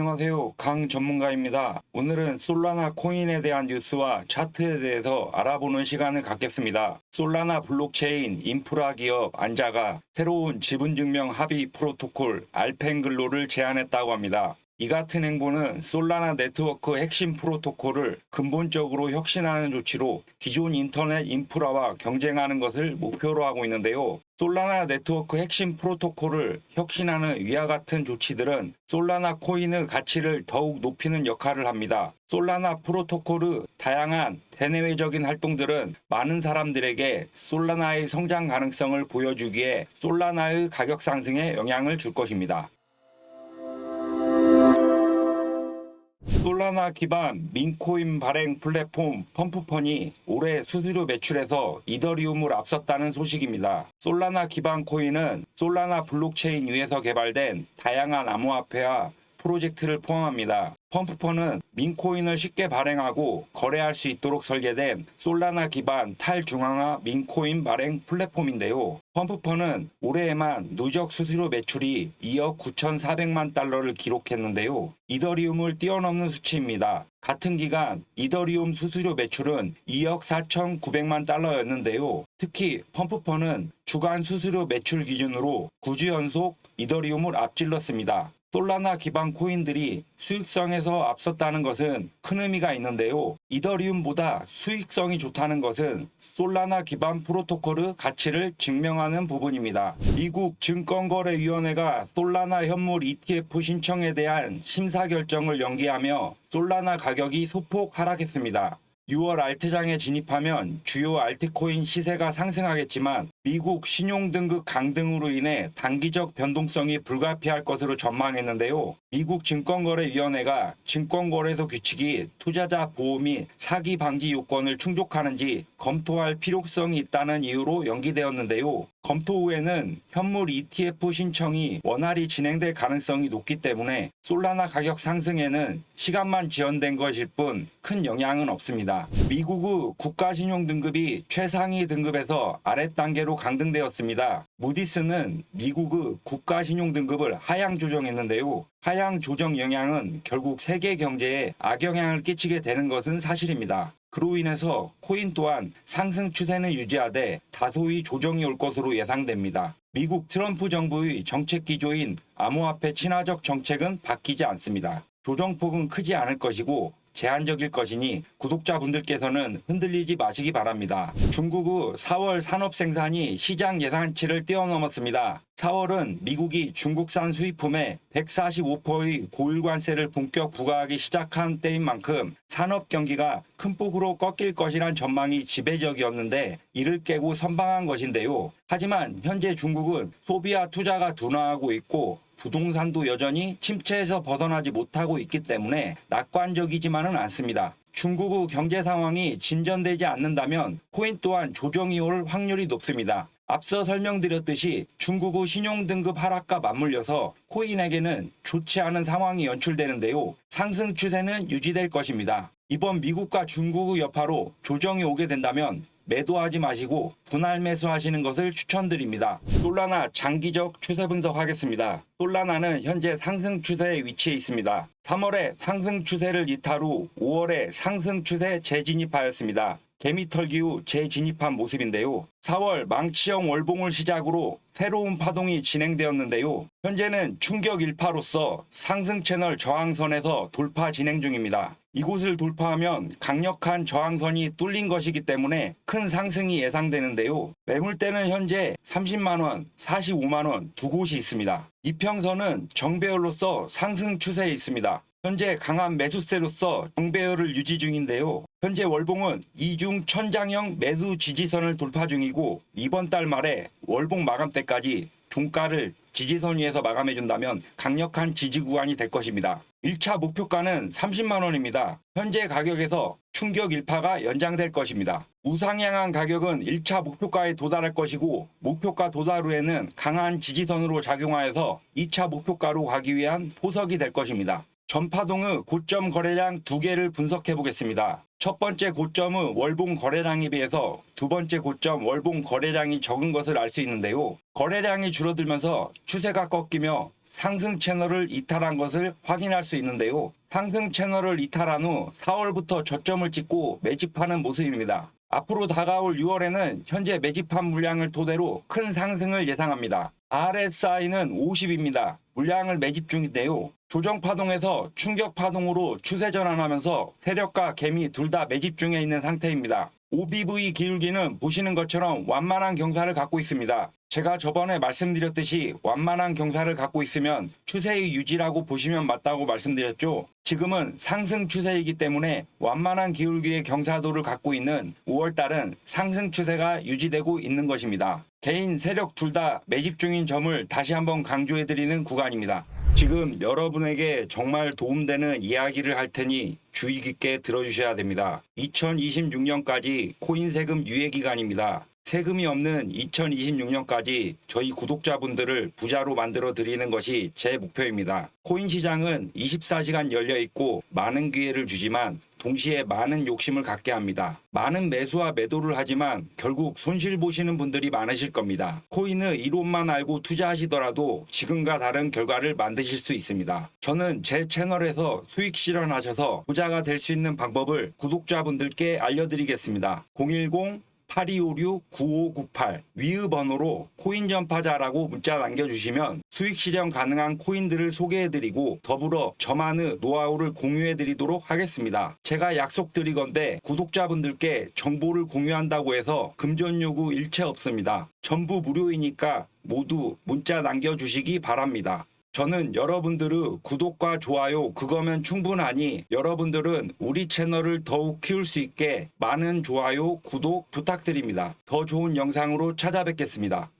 안녕하세요. 강 전문가입니다. 오늘은 솔라나 코인에 대한 뉴스와 차트에 대해서 알아보는 시간을 갖겠습니다. 솔라나 블록체인 인프라 기업 안자가 새로운 지분 증명 합의 프로토콜 알펜글로를 제안했다고 합니다. 이 같은 행보는 솔라나 네트워크 핵심 프로토콜을 근본적으로 혁신하는 조치로 기존 인터넷 인프라와 경쟁하는 것을 목표로 하고 있는데요. 솔라나 네트워크 핵심 프로토콜을 혁신하는 위와 같은 조치들은 솔라나 코인의 가치를 더욱 높이는 역할을 합니다. 솔라나 프로토콜의 다양한 대내외적인 활동들은 많은 사람들에게 솔라나의 성장 가능성을 보여주기에 솔라나의 가격 상승에 영향을 줄 것입니다. 솔라나 기반 민코인 발행 플랫폼 펌프펀이 올해 수수료 매출에서 이더리움을 앞섰다는 소식입니다. 솔라나 기반 코인은 솔라나 블록체인 위에서 개발된 다양한 암호화폐와 프로젝트를 포함합니다. 펌프펀은 민코인을 쉽게 발행하고 거래할 수 있도록 설계된 솔라나 기반 탈중앙화 민코인 발행 플랫폼인데요. 펌프펀은 올해에만 누적 수수료 매출이 2억 9,400만 달러를 기록했는데요. 이더리움을 뛰어넘는 수치입니다. 같은 기간 이더리움 수수료 매출은 2억 4,900만 달러였는데요. 특히 펌프펀은 주간 수수료 매출 기준으로 9주 연속 이더리움을 앞질렀습니다. 솔라나 기반 코인들이 수익성에서 앞섰다는 것은 큰 의미가 있는데요. 이더리움보다 수익성이 좋다는 것은 솔라나 기반 프로토콜의 가치를 증명하는 부분입니다. 미국 증권거래위원회가 솔라나 현물 ETF 신청에 대한 심사 결정을 연기하며 솔라나 가격이 소폭 하락했습니다. 6월 알트장에 진입하면 주요 알트코인 시세가 상승하겠지만 미국 신용 등급 강등으로 인해 단기적 변동성이 불가피할 것으로 전망했는데요. 미국 증권거래위원회가 증권거래소 규칙이 투자자 보호 및 사기 방지 요건을 충족하는지 검토할 필요성이 있다는 이유로 연기되었는데요. 검토 후에는 현물 ETF 신청이 원활히 진행될 가능성이 높기 때문에 솔라나 가격 상승에는 시간만 지연된 것일 뿐 큰 영향은 없습니다. 미국의 국가신용 등급이 최상위 등급에서 아래 단계로 강등되었습니다. 무디스는 미국의 국가신용 등급을 하향 조정했는데요. 하향 조정 영향은 결국 세계 경제에 악영향을 끼치게 되는 것은 사실입니다. 그로 인해서 코인 또한 상승 추세는 유지하되 다소의 조정이 올 것으로 예상됩니다. 미국 트럼프 정부의 정책 기조인 암호화폐 친화적 정책은 바뀌지 않습니다. 조정폭은 크지 않을 것이고 제한적일 것이니 구독자분들께서는 흔들리지 마시기 바랍니다. 중국의 4월 산업 생산이 시장 예상치를 뛰어넘었습니다. 4월은 미국이 중국산 수입품에 145%의 고율관세를 본격 부과하기 시작한 때인 만큼 산업 경기가 큰 폭으로 꺾일 것이란 전망이 지배적이었는데 이를 깨고 선방한 것인데요. 하지만 현재 중국은 소비와 투자가 둔화하고 있고 부동산도 여전히 침체에서 벗어나지 못하고 있기 때문에 낙관적이지만은 않습니다. 중국의 경제 상황이 진전되지 않는다면 코인 또한 조정이 올 확률이 높습니다. 앞서 설명드렸듯이 중국의 신용등급 하락과 맞물려서 코인에게는 좋지 않은 상황이 연출되는데요. 상승 추세는 유지될 것입니다. 이번 미국과 중국의 여파로 조정이 오게 된다면 매도하지 마시고 분할 매수하시는 것을 추천드립니다. 솔라나 장기적 추세 분석하겠습니다. 솔라나는 현재 상승 추세에 위치해 있습니다. 3월에 상승 추세를 이탈 후 5월에 상승 추세 재진입하였습니다. 개미털기 후 재진입한 모습인데요. 4월 망치형 월봉을 시작으로 새로운 파동이 진행되었는데요. 현재는 충격 일파로서 상승 채널 저항선에서 돌파 진행 중입니다. 이곳을 돌파하면 강력한 저항선이 뚫린 것이기 때문에 큰 상승이 예상되는데요. 매물대는 현재 30만원, 45만원 두 곳이 있습니다. 이평선은 정배열로서 상승 추세에 있습니다. 현재 강한 매수세로서 정배열을 유지 중인데요. 현재 월봉은 이중 천장형 매수 지지선을 돌파 중이고 이번 달 말에 월봉 마감 때까지 종가를 지지선 위에서 마감해 준다면 강력한 지지 구간이 될 것입니다. 1차 목표가는 30만 원입니다. 현재 가격에서 충격 일파가 연장될 것입니다. 우상향한 가격은 1차 목표가에 도달할 것이고 목표가 도달 후에는 강한 지지선으로 작용하여서 2차 목표가로 가기 위한 포석이 될 것입니다. 전파동의 고점 거래량 두 개를 분석해 보겠습니다. 첫 번째 고점의 월봉 거래량에 비해서 두 번째 고점 월봉 거래량이 적은 것을 알 수 있는데요. 거래량이 줄어들면서 추세가 꺾이며 상승 채널을 이탈한 것을 확인할 수 있는데요. 상승 채널을 이탈한 후 4월부터 저점을 찍고 매집하는 모습입니다. 앞으로 다가올 6월에는 현재 매집한 물량을 토대로 큰 상승을 예상합니다. RSI는 50입니다. 물량을 매집 중인데요. 조정 파동에서 충격 파동으로 추세 전환하면서 세력과 개미 둘 다 매집 중에 있는 상태입니다. OBV 기울기는 보시는 것처럼 완만한 경사를 갖고 있습니다. 제가 저번에 말씀드렸듯이 완만한 경사를 갖고 있으면 추세의 유지라고 보시면 맞다고 말씀드렸죠. 지금은 상승 추세이기 때문에 완만한 기울기의 경사도를 갖고 있는 5월달은 상승 추세가 유지되고 있는 것입니다. 개인 세력 둘 다 매집 중인 점을 다시 한번 강조해드리는 구간입니다. 지금 여러분에게 정말 도움되는 이야기를 할 테니 주의 깊게 들어주셔야 됩니다. 2026년까지 코인 세금 유예 기간입니다. 세금이 없는 2026년까지 저희 구독자분들을 부자로 만들어 드리는 것이 제 목표입니다. 코인 시장은 24시간 열려 있고 많은 기회를 주지만 동시에 많은 욕심을 갖게 합니다. 많은 매수와 매도를 하지만 결국 손실 보시는 분들이 많으실 겁니다. 코인의 이론만 알고 투자하시더라도 지금과 다른 결과를 만드실 수 있습니다. 저는 제 채널에서 수익 실현하셔서 부자가 될 수 있는 방법을 구독자분들께 알려드리겠습니다. 010 8256-9598 위의 번호로 코인 전파자라고 문자 남겨주시면 수익 실현 가능한 코인들을 소개해드리고 더불어 저만의 노하우를 공유해드리도록 하겠습니다. 제가 약속드리건데 구독자분들께 정보를 공유한다고 해서 금전 요구 일체 없습니다. 전부 무료이니까 모두 문자 남겨주시기 바랍니다. 저는 여러분들의 구독과 좋아요 그거면 충분하니 여러분들은 우리 채널을 더욱 키울 수 있게 많은 좋아요 구독 부탁드립니다. 더 좋은 영상으로 찾아뵙겠습니다.